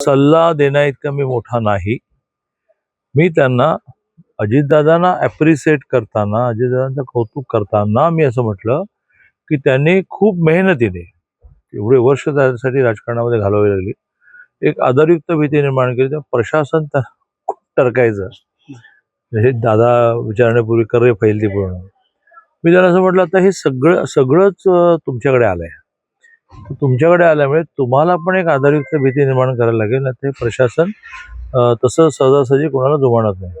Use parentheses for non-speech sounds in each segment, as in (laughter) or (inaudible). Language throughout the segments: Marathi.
सल्ला देण्या इतका मी मोठा नाही. मी त्यांना अजितदादांना ॲप्रिसिएट करताना अजितदादांचं कौतुक करताना मी असं म्हटलं की त्यांनी खूप मेहनतीने एवढे वर्ष त्यासाठी राजकारणामध्ये घालवावी लागली. एक आदरयुक्त भीती निर्माण केली तर प्रशासन तर खूप टरकायचं. हे दादा विचारण्यापूर्वी करे फैलती फैल ती पूर्ण. मी त्यांना असं म्हटलं आता हे सगळं सगळंच तुमच्याकडे आलंय. आहे तुमच्याकडे आल्यामुळे तुम्हाला पण एक आधारयुक्त भीती निर्माण करायला लागेल ना ते प्रशासन तसं सहजासहजी कोणाला जुमानत नाही.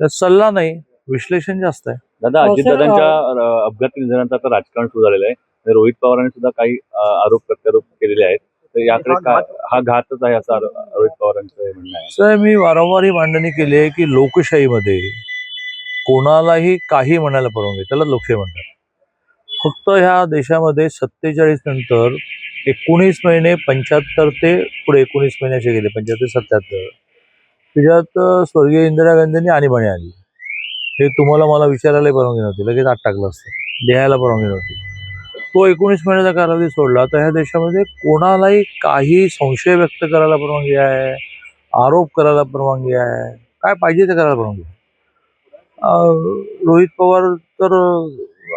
त्यात सल्ला नाही विश्लेषण जास्त आहे. दादा हो, अजितदादांच्या अ, अपघाती निधनाचं आता राजकारण सुरू झालेलं आहे. रोहित पवारांनी सुद्धा काही आरोप प्रत्यारोप केलेले आहेत. तर याकडे हा घातच आहे असं रोहित पवारांचं हे म्हणणं आहे. सर मी वारंवार ही मांडणी केली आहे की लोकशाहीमध्ये कोणालाही काही म्हणायला परवानगी. त्याला लोकशाही म्हणतात. फक्त ह्या देशामध्ये सत्तेचाळीस नंतर एकोणीस महिने पंच्याहत्तर ते पुढे एकोणीस महिने असे गेले पंच्याहत्तर सत्याहत्तर. त्याच्यात स्वर्गीय इंदिरा गांधींनी आणीबाणी आणली. हे तुम्हाला मला विचारायला परवानगी नव्हती लगेच आत टाकलं असतं. लिहायला परवानगी नव्हती. तो एकोणीस महिन्याचा कालावधी सोडला तर ह्या देशामध्ये कोणालाही काही संशय व्यक्त करायला परवानगी आहे आरोप करायला परवानगी आहे काय पाहिजे ते करायला परवानगी आहे. रोहित पवार तर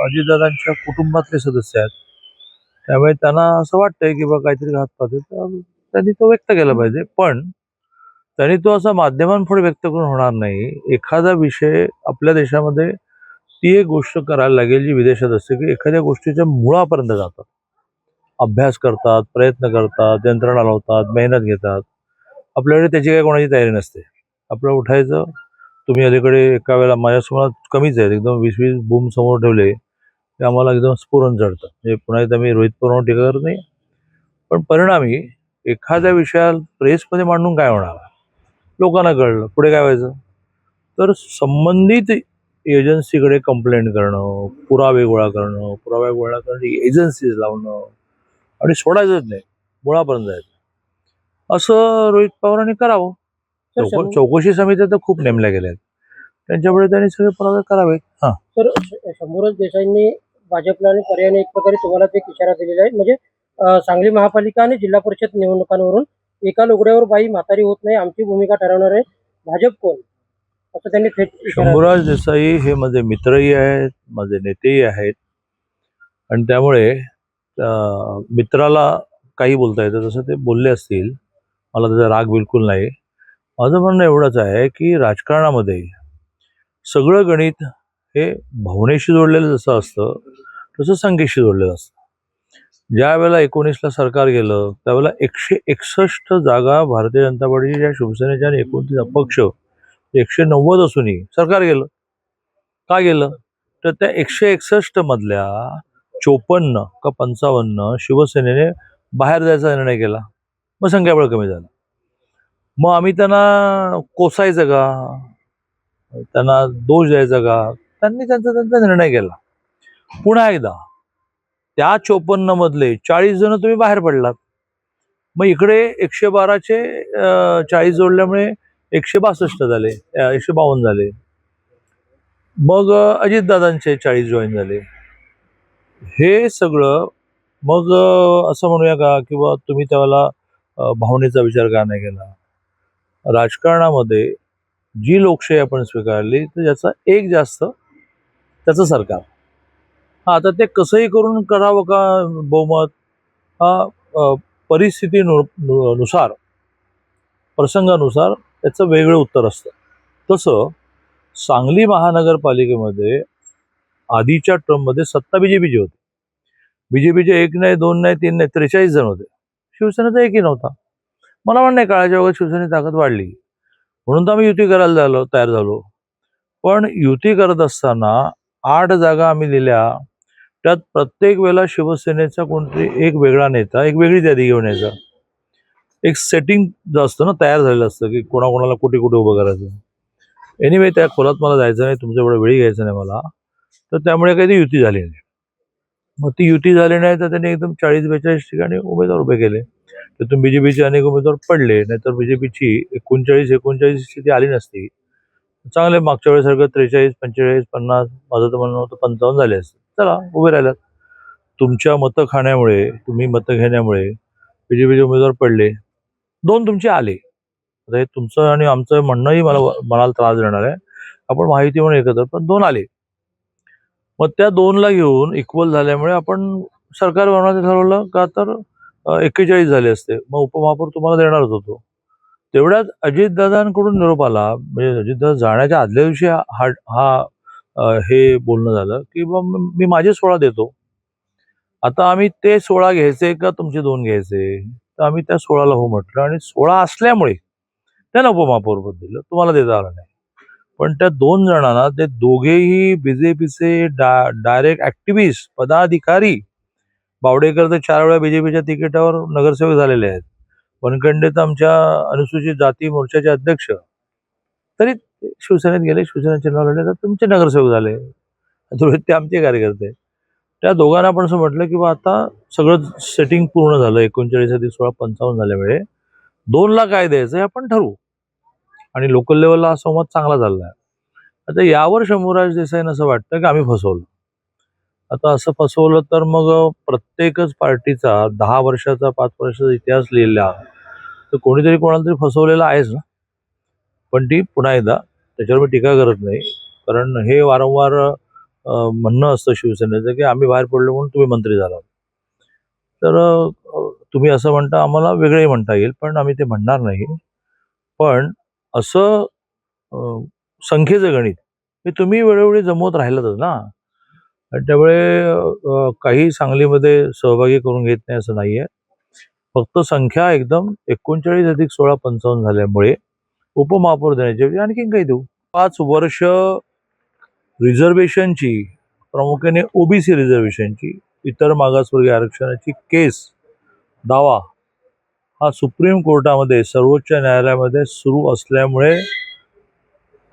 अजितदादांच्या कुटुंबातले सदस्य आहेत. त्यामुळे त्यांना असं वाटतंय की बा काहीतरी घातपात आहे. तर त्यांनी तो व्यक्त केला पाहिजे. पण त्यांनी तो असा माध्यमांपुढे व्यक्त करून होणार नाही. एखादा विषय आपल्या देशामध्ये ती एक गोष्ट करायला लागेल जी विदेशात असते की एखाद्या गोष्टीच्या मुळापर्यंत जातात. अभ्यास करतात प्रयत्न करतात यंत्रणा लावतात मेहनत घेतात. आपल्याकडे त्याची काही कोणाची तयारी नसते. आपलं उठायचं तुम्ही अलीकडे एका वेळेला माझ्यासमोर कमीच आहेत. एकदम वीस वीस बूम समोर ठेवले. ते आम्हाला एकदम स्फुरण चढतं. म्हणजे पुन्हा एकदा मी रोहित पवार टीका करत नाही. पण परिणामी एखाद्या विषयाला प्रेसमध्ये मांडून काय होणार? लोकांना कळलं. पुढे काय व्हायचं? तर संबंधित एजन्सीकडे कंप्लेंट करणं पुरावे गोळा करणं पुरावे गोळा करणं एजन्सीज लावणं आणि सोडायचंच नाही. मुळापर्यंत जायचं. असं रोहित पवारांनी करावं. चौक- चौकशी समित्या तर खूप नेमल्या गेल्या आहेत. त्यांच्यापुढे त्यांनी सगळे पुरावे करावेत. हां. तर शंभूराज देसाईंनी भाजपला आणि पर्यायाने एक प्रकारे तुम्हाला ते इशारा दिलेला आहे. म्हणजे सांगली महापालिका आणि जिल्हा परिषद निवडणुकांवरून एका लुगड्यावर बाई म्हातारी होत नाही आमची भूमिका ठरवणार आहे. भाजप कोण? असं त्यांनी थेट शंभूराज देसाई हे माझे मित्रही आहेत माझे नेतेही आहेत. आणि त्यामुळे मित्राला काही बोलता येतं तसं ते बोलले असतील मला त्याचा राग बिलकुल नाही. माझं म्हणणं एवढंच आहे की राजकारणामध्ये सगळं गणित हे भावनेशी जोडलेलं जसं असतं तसं संख्येशी जोडलेलं असतं. ज्या वेळेला एकोणीसला सरकार गेलं त्यावेळेला एकशे एकसष्ट जागा भारतीय जनता पार्टीच्या शिवसेनेच्या आणि एकोणतीस अपक्ष एकशे नव्वद असूनही सरकार गेलं. का गेलं? तर त्या एकशे एकसष्ट मधल्या चोपन्न का पंचावन्न शिवसेनेने बाहेर जायचा निर्णय केला. मग संख्याबळ कमी झालं. मग आम्ही त्यांना कोसायचं का? त्यांना दोष द्यायचा का? त्यांनी त्यांचा त्यांचा निर्णय केला. पुन्हा एकदा त्या चोपन्न मधले चाळीस जण तुम्ही बाहेर पडलात. मग इकडे एकशे बाराचे चाळीस जोडल्यामुळे एकशे बासष्ट झाले एकशे बावन्न झाले. मग अजित अजितदादांचे चाळीस जॉईन झाले. हे सगळं मग असं म्हणूया का किंवा तुम्ही त्याला भावनेचा विचार का नाही केला? राजकारणामध्ये जी लोकशाही आपण स्वीकारली तर ज्याचा एक जास्त त्याचं सरकार. आता ते कसंही करून करावं का बहुमत? हा अं, परिस्थितीनुसार प्रसंगानुसार त्याचं वेगळं उत्तर असतं. तसं सांगली महानगरपालिकेमध्ये आधीच्या टर्ममध्ये सत्ता बीजेपीची होती. बीजेपीचे एक नाही दोन नाही तीन नाही त्रेचाळीस जण होते. शिवसेनेचा एकही नव्हता. मला म्हणणं काळाच्या वगैरे शिवसेनेची ताकद वाढली. म्हणून तर आम्ही युती करायला झालो तयार झालो. पण युती करत असताना आठ जागा आम्ही दिल्या त्यात प्रत्येक वेळेला शिवसेनेचा कोणतरी एक वेगळा नेता एक वेगळी यादी घेऊन यायचा. एक सेटिंग जो असतं ना तयार झालेलं असतं की कोणाकोणाला कुठे कुठे उभं करायचं. एनिवे त्या खोलात मला जायचं नाही तुमच्या एवढा वेळी घ्यायचा नाही मला. तर त्यामुळे काही ती युती झाली नाही. मग ती युती झाली नाही तर त्यांनी एकदम चाळीस बेचाळीस ठिकाणी उमेदवार उभे केले. त्यातून बीजेपीचे अनेक उमेदवार पडले नाहीतर बीजेपीची एकोणचाळीस एकोणचाळीस स्थिती आली नसती. चांगले मागच्या वेळेसारखं त्रेचाळीस पंचेचाळीस पन्नास माझं तर म्हणणं होतं पंचावन्न झाले असते. चला उभे राहिल्यात तुमच्या मतं खाण्यामुळे तुम्ही मतं घेण्यामुळे बीजेपीचे उमेदवार पडले. दोन तुमचे आले. आता हे तुमचं आणि आमचं म्हणणंही मला मनाला त्रास देणार आहे. आपण माहिती म्हणून एकत्र पण दोन आले. मग त्या दोनला घेऊन इक्वल झाल्यामुळे आपण सरकार भवनात ठरवलं का तर एक्केचाळीस झाले असते. मग उपमहापौर तुम्हाला देणारच होतो. तेवढ्यात अजितदादांकडून निरोप आला. म्हणजे अजितदादा जाण्याच्या आदल्या दिवशी हा हा हे बोलणं झालं की मग मी माझे सोळा देतो. आता आम्ही ते सोळा घ्यायचे का तुमचे दोन घ्यायचे? तर आम्ही त्या सोळाला हो म्हटलं आणि सोळा असल्यामुळे त्यांना उपमहापौरपद दिलं. तुम्हाला देता आलं नाही. पण त्या दोन जणांना ते दोघेही बीजेपीचे डा डायरेक्ट ऍक्टिव्हिस्ट पदाधिकारी बावडेकर तर चार वेळा बीजेपीच्या तिकिटावर नगरसेवक झालेले आहेत. वनखंडे तर आमच्या अनुसूचित जाती मोर्चाचे अध्यक्ष. तरी शिवसेनेत गेले शिवसेनेचे नाव लढले तर तुमचे नगरसेवक झाले. थोडे ते आमचे कार्यकर्ते. त्या दोघांना आपण असं म्हटलं की बा आता सगळं सेटिंग पूर्ण झालं एकोणचाळीस ते सोळा पंचावन्न झाल्यामुळे. दोनला काय द्यायचं हे आपण ठरवू. आणि लोकल लेवलला हा संवाद चांगला झाला आहे. आता यावर शंभूराज देसाईनं असं वाटतं की आम्ही फसवलं. आता असं फसवलं तर मग प्रत्येकच पार्टीचा दहा वर्षाचा पाच वर्षाचा इतिहास लिहिला तर कोणीतरी कोणाला तरी फसवलेला आहेच ना. पण ती पुन्हा एकदा त्याच्यावर मी टीका करत नाही. कारण हे वारंवार म्हणणं असतं शिवसेनेचं की आम्ही बाहेर पडलो म्हणून तुम्ही मंत्री झाला. तर तुम्ही असं म्हणता आम्हाला वेगळे म्हणता येईल पण आम्ही ते म्हणणार नाही. पण असं संख्येचं गणित हे तुम्ही वेळोवेळी जमवत राहिलातच ना. आणि त्यामुळे काही सांगलीमध्ये सहभागी करून घेत नाही असं नाहीये. फक्त संख्या एकदम एकोणचाळीस अधिक सोळा पंचावन्न झाल्यामुळे उपमहापौर देण्याची आणखीन काही देऊ? पाच वर्ष रिझर्वेशनची प्रामुख्याने ओबीसी रिझर्वेशनची इतर मागासवर्गीय आरक्षणाची केस दावा हा सुप्रीम कोर्टामध्ये सर्वोच्च न्यायालयामध्ये सुरू असल्यामुळे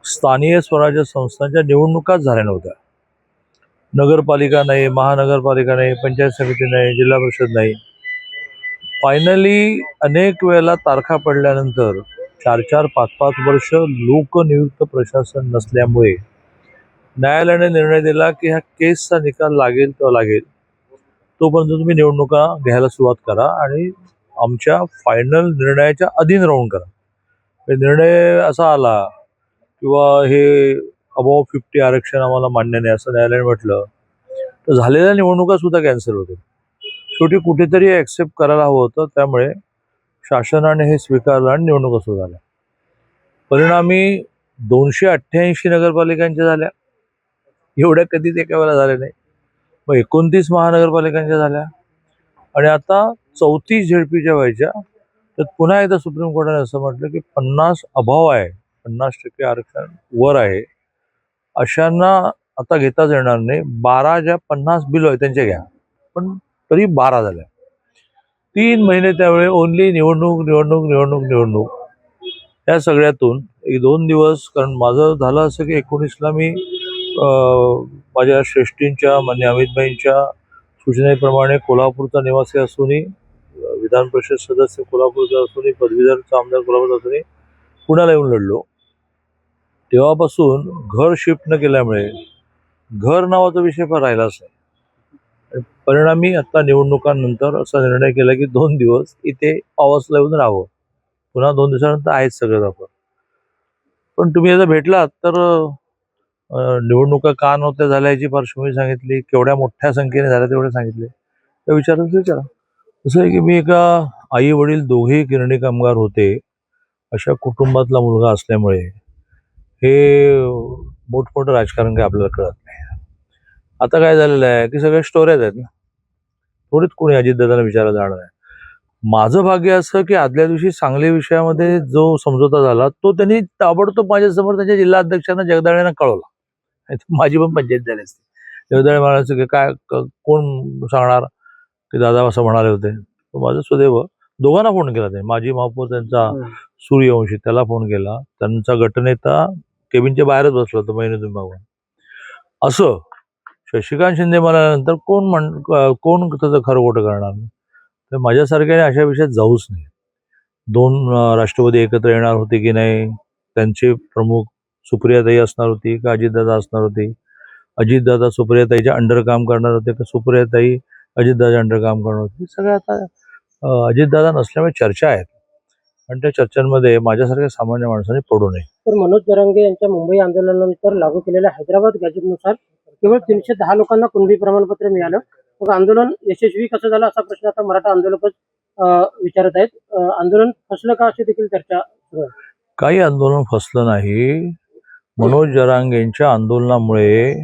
स्थानीय स्वराज्य संस्थांच्या निवडणुकाच झाल्या नव्हत्या. नगरपालिका नाही महानगरपालिका नाही पंचायत समिती नाही जिल्हा परिषद नाही. फायनली अनेक वेळेला तारखा पडल्यानंतर चार चार पाच पाच वर्ष लोकनियुक्त प्रशासन नसल्यामुळे न्यायालयाने निर्णय दिला की ह्या केसचा निकाल लागेल तो लागेल. तोपर्यंत तुम्ही निवडणुका घ्यायला सुरुवात करा आणि आमच्या फायनल निर्णयाच्या अधीन राहून करा. हे निर्णय असा आला किंवा हे अबाव फिफ्टी आरक्षण आम्हाला मान्य नाही असं न्यायालयाने म्हटलं तर झालेल्या निवडणुका सुद्धा कॅन्सल होतील. शेवटी कुठेतरी ॲक्सेप्ट करायला हवं होतं त्यामुळे शासनाने हे स्वीकारलं आणि निवडणुका सुरू झाल्या. परिणामी दोनशे अठ्ठ्याऐंशी नगरपालिकांच्या झाल्या. एवढ्या कधीच एका वेळेला झाल्या नाही. मग एकोणतीस महानगरपालिकांच्या झाल्या. आणि आता चौतीस झेडपीच्या व्हायच्या. तर पुन्हा एकदा सुप्रीम कोर्टाने असं म्हटलं की पन्नास अभाव आहे. पन्नास टक्के आरक्षण वर आहे. अशांना आता घेताच येणार नाही. बारा ज्या पन्नास बिलो आहे त्यांच्या घ्या. पण तरी बारा झाल्या. तीन महिने त्यावेळी ओनली निवडणूक निवडणूक निवडणूक निवडणूक. या सगळ्यातून एक दोन दिवस कारण माझं झालं असं की एकोणीसला मी माझ्या श्रेष्ठींच्या मान्य अमितबाईंच्या सूचनेप्रमाणे कोल्हापूरचा निवासी असूनही विधान परिषद सदस्य कोल्हापूरचा असूनही पदवीधरचा आमदार कोल्हापूरचा असूनही पुण्याला येऊन लढलो. तेव्हापासून घर शिफ्ट न केल्यामुळे घर नावाचा विषय पण राहिलाच नाही परिणामी आता निवडणुकांनंतर असा निर्णय केला की दोन दिवस इथे पावसला येऊन राहावं. पुन्हा दोन दिवसानंतर आहेच सगळं आपण. पण तुम्ही आता भेटलात तर निवडणुका का नव्हत्या झाल्या याची पार्श्वभूमी सांगितली केवढ्या मोठ्या संख्येने झाल्या तेवढे सांगितले. त्या विचाराच विचारा. जसं आहे की मी एका आई वडील दोघेही किरणी कामगार होते. अशा कुटुंबातला मुलगा असल्यामुळे हे मोठमोठं राजकारण काय आपल्याला कळत आता काय झालेलं आहे की सगळ्या स्टोऱ्याच आहेत ना. थोडीच कोणी अजितदादाला विचारायला जाणार आहे. माझं भाग्य असं की आदल्या दिवशी सांगली विषयामध्ये जो समझोता झाला तो त्यांनी ताबडतोब माझ्यासमोर त्यांच्या जिल्हा अध्यक्षांना जगदाळेंना कळवला. माझी पण पंचायत झाली असती. जगदाळे म्हणायचं की काय कोण सांगणार? की दादा असं म्हणाले होते. माझं सुदैव दोघांना फोन केला त्यांनी. माझी महापौर त्यांचा सूर्यवंशी त्याला फोन केला. त्यांचा गटनेता केबिनच्या बाहेरच बसला होता महिन्यातून मागून असं शशिकांत शिंदे म्हणाल्यानंतर कोण म्हण कोण त्याचं खरं खोटं करणार? तर माझ्यासारख्याने अशा विषयात जाऊच नाही दोन राष्ट्रवादी एकत्र येणार होते की नाही? त्यांचे प्रमुख सुप्रियाताई असणार होती का अजितदादा असणार होती? अजितदादा सुप्रियाताईच्या अंडर काम करणार होते का सुप्रियाताई अजितदादा अंडर काम करणार होते? सगळं आता अजितदादा नसल्यामुळे चर्चा आहेत. आणि त्या चर्चांमध्ये माझ्यासारख्या सामान्य माणसाने पडू नये. तर मनोज जरांगे यांच्या मुंबई आंदोलनानंतर लागू केलेल्या हैदराबाद गॅजेटनुसार केवळ तीनशे दहा लोकांना कुणबी प्रमाणपत्र मिळालं. मग आंदोलन यशस्वी कसं झालं असा प्रश्न आता मराठा आंदोलकच विचारत आहेत. आंदोलन फसलं का अशी देखील चर्चा काही आंदोलन फसलं नाही. मनोज जरांग यांच्या आंदोलनामुळे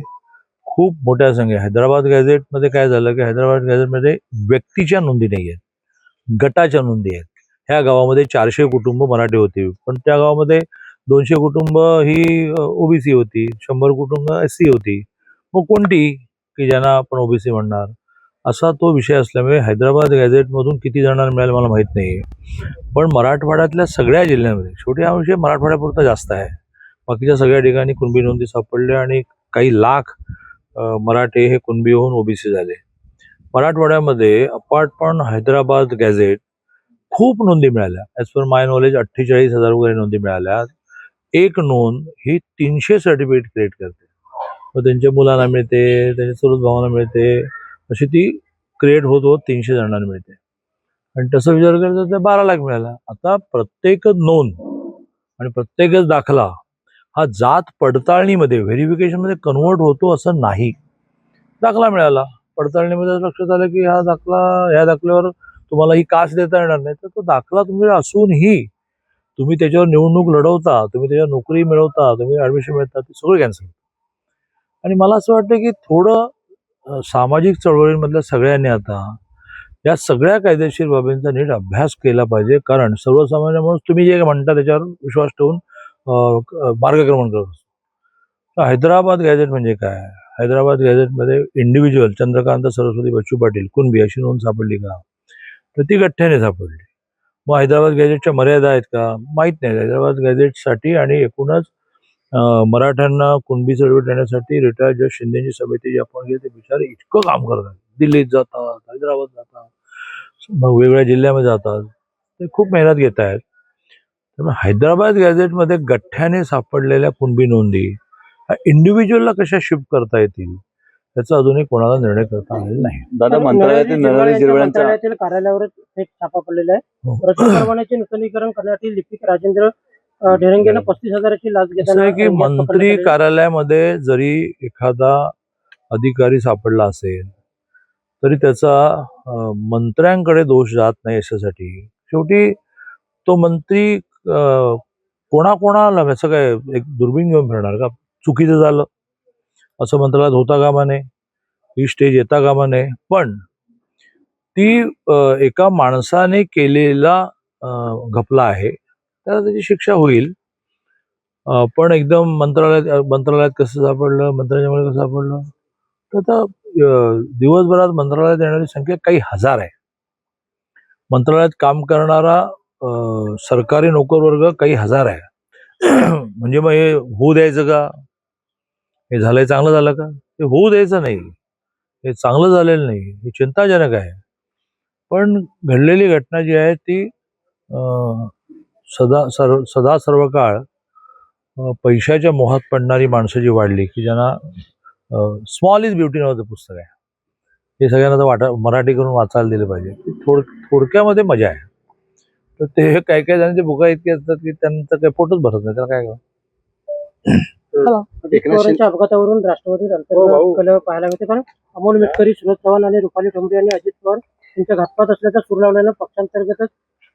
खूप मोठ्या संख्या हैदराबाद गॅझेटमध्ये काय झालं की हैदराबाद गॅझेटमध्ये व्यक्तीच्या नोंदी नाही आहेत. गटाच्या नोंदी आहेत. ह्या गावामध्ये चारशे कुटुंब मराठी होती. पण त्या गावामध्ये दोनशे कुटुंब ही ओबीसी होती. शंभर कुटुंब एस सी होती. मग कोणती की ज्यांना आपण ओबीसी म्हणणार? असा तो विषय असल्यामुळे हैदराबाद गॅझेटमधून किती जणांना मिळाले मला माहीत नाही. पण मराठवाड्यातल्या सगळ्या जिल्ह्यांमध्ये शेवटी हा विषय मराठवाड्यापुरता जास्त आहे. बाकीच्या सगळ्या ठिकाणी कुणबी नोंदी सापडल्या आणि काही लाख मराठे हे कुणबी होऊन ओबीसी झाले. मराठवाड्यामध्ये अपार्ट पण हैदराबाद गॅझेट खूप नोंदी मिळाल्या. ॲज पर माय नॉलेज अठ्ठेचाळीस हजार वगैरे नोंदी मिळाल्या. एक नोंद ही तीनशे सर्टिफिकेट क्रिएट करते. व त्यांच्या मुलांना मिळते त्यांच्या चुलत भावांना मिळते. अशी ती क्रिएट होत होत तीनशे जणांना मिळते. आणि तसं विचार केला तर बारा लाख मिळाला. आता प्रत्येक नोंद आणि प्रत्येकच दाखला हा जात पडताळणीमध्ये व्हेरिफिकेशनमध्ये कन्वर्ट होतो असं नाही. दाखला मिळाला. पडताळणीमध्ये लक्षात आलं की हा दाखला ह्या दाखल्यावर तुम्हाला ही कास देता येणार नाही. तर तो दाखला तुमच्याकडे असूनही तुम्ही त्याच्यावर निवडणूक लढवता तुम्ही त्याच्यावर नोकरी मिळवता तुम्ही ॲडमिशन मिळता ते सगळं कॅन्सल आणि मला असं वाटतं की थोडं सामाजिक चळवळींमधल्या सगळ्यांनी आता या सगळ्या कायदेशीर बाबींचा नीट अभ्यास केला पाहिजे. कारण सर्वसामान्य माणूस तुम्ही जे म्हणता त्याच्यावर विश्वास ठेवून मार्गक्रमण करत असतो. हैदराबाद गॅझेट म्हणजे काय? हैदराबाद गॅझेटमध्ये इंडिव्हिज्युअल चंद्रकांत सरस्वती बच्चू पाटील कुणबी? अशी नोंद सापडली का? तर ती गठ्ठ्याने सापडली. मग हैदराबाद गॅझेटच्या मर्यादा आहेत का? माहीत नाही. हैदराबाद गॅझेटसाठी आणि एकूणच मराठ्यांना कुणबी सर्टिफिकेट देण्यासाठी रिटायर्ड जज शिंदेची समिती जी आपण घेते ते बिचारे इतकं काम करतात. दिल्लीत जातात हैदराबाद जातात मग वेगवेगळ्या जिल्ह्यामध्ये जातात. ते खूप मेहनत घेत आहेत. त्यामुळे हैदराबाद गॅझेटमध्ये गठ्ठ्याने सापडलेल्या कुणबी नोंदी इंडिव्हिज्युअलला कशा शिफ्ट करता येतील त्याचा अजूनही कोणाला निर्णय करता आलेला नाही. दादा तर मंत्रालयातील कार्यालयावर थेट छापा पडलेला आहे. हो. परवान्याचे नूतनीकरण करण्यासाठी लिपिक राजेंद्र अं, ढेरंगेनं पस्तीस हजाराची लाच घेताना आहे की मंत्री. कार्यालयामध्ये जरी एखादा अधिकारी सापडला असेल तरी त्याचा मंत्र्यांकडे दोष जात नाही याच्यासाठी. शेवटी तो मंत्री कोणाकोणाला असं काय एक दुर्बीण घेऊन फिरणार का? चुकीचं झालं. असं मंत्रालयात होता कामा नये. ही स्टेज येता कामा नये. पण ती एका माणसाने केलेला घपला आहे. त्याला त्याची शिक्षा होईल. पण एकदम मंत्रालयात मंत्रालयात कसं सापडलं मंत्रालयामुळे कसं सापडलं? तर आता दिवसभरात मंत्रालयात येणारी संख्या काही हजार आहे. मंत्रालयात काम करणारा सरकारी नोकर वर्ग काही हजार आहे. (clears throat) म्हणजे मग हे होऊ द्यायचं का? हे झालंय चांगलं झालं का? हे होऊ द्यायचं नाही. हे चांगलं झालेलं नाही. हे चिंताजनक आहे. पण घडलेली घटना जी आहे ती सदा सर्व सदा सर्व काळ पैशाच्या मोहात पडणारी माणसं जी वाढली की ज्यांना स्मॉल इज ब्युटी नावाचं पुस्तक आहे. हे सगळ्यांना तर वाटा मराठी करून वाचायला दिलं पाहिजे. ती थोड थोडक्यामध्ये मजा आहे. तर ते काही काही जणांचे बुका इतके असतात की त्यांचं काही पोटच भरत नाही. त्याला काय पवारांच्या अपघातावरून राष्ट्रवादी कल पाहायला मिळते कारण अमोल मिटकरी सुरज चव्हाण आणि रुपाली ठोंबरे यांनी अजित पवार यांच्या घातपात असल्याचा सूर लावल्यानं पक्षांतर्गतच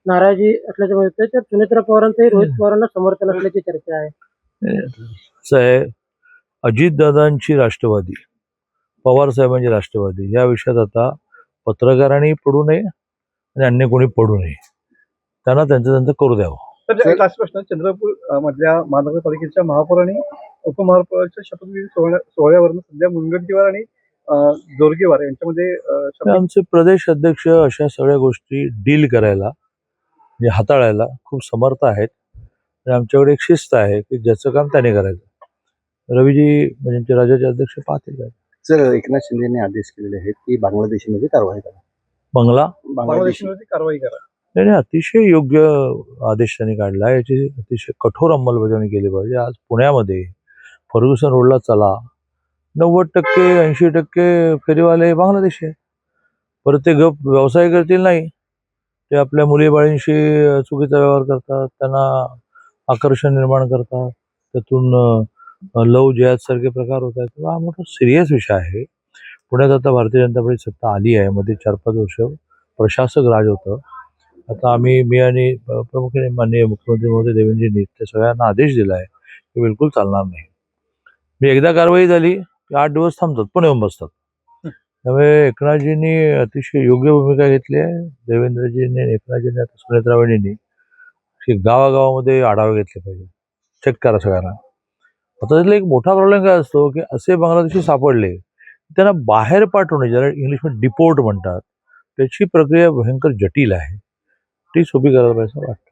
नाराजी असल्याचं मिळतंय तर सुनेत्रा पवारांचंही रोहित पवारांना समर्थन असल्याची चर्चा आहे. आहे अजितदादांची राष्ट्रवादी पवार साहेबांची राष्ट्रवादी या विषयात आता पत्रकारांनी पडू नये आणि अन्य कोणी पडू नये. त्यांना त्यांचं त्यांचं करू द्यावं. लास्ट प्रश्न चंद्रपूर मधल्या महानगरपालिकेच्या महापौर आणि उपमहापौराच्या शपथविधी सोहळ्या- सोहळ्यावरून सध्या मुनगंटीवार आणि जोरगेवार यांच्यामध्ये आमचे प्रदेश अध्यक्ष अशा सगळ्या गोष्टी डील करायला म्हणजे हाताळायला खूप समर्थ आहेत. आणि आमच्याकडे एक शिस्त आहे की ज्याचं काम त्याने करायचं. रवीजी म्हणजे राज्याचे अध्यक्ष पाहतील काय? सर एकनाथ शिंदेने आदेश केलेले आहेत की बांगलादेशमध्ये कारवाई करा. बंगला? बांगलादेश बांगलादेशमध्ये कारवाई करा. त्याने अतिशय योग्य आदेश त्यांनी काढला याची अतिशय कठोर अंमलबजावणी केली पाहिजे. आज पुण्यामध्ये फर्ग्युसन रोडला चला. नव्वद टक्के ऐंशी टक्के फेरीवाले बांगलादेशी आहे परत ते गप व्यवसाय करतील नाही. ते आपल्या मुलीबाळींशी चुकीचा व्यवहार करतात त्यांना आकर्षण निर्माण करतात त्यातून लव जिहाद सारखे प्रकार होत आहेत. हा मोठा सिरियस विषय आहे. पुण्यात आता भारतीय जनता पार्टी सत्ता आली आहे. मध्ये चार पाच वर्ष प्रशासक राज होतं. आता आम्ही मी आणि प्रमुख माननीय मुख्यमंत्री महोदय देवेंद्रजींनी त्या सगळ्यांना आदेश दिला आहे की बिलकुल चालणार नाही. मी एकदा कारवाई झाली की आठ दिवस थांबतात पण येऊन बसतात. त्यामुळे एकनाथजींनी अतिशय योग्य भूमिका घेतली आहे. देवेंद्रजींनी आणि एकनाथजींनी आता सुनेत्रा की गावागावामध्ये आढावा घेतले पाहिजे. चेक करा सगळ्यांना. आता त्यातला एक मोठा प्रॉब्लेम काय असतो की असे बांगलादेशी सापडले त्यांना बाहेर पाठवणे ज्याला इंग्लिशमध्ये डिपोर्ट म्हणतात त्याची प्रक्रिया भयंकर जटिल आहे. ती सोपी करायला पाहिजे असं वाटतं.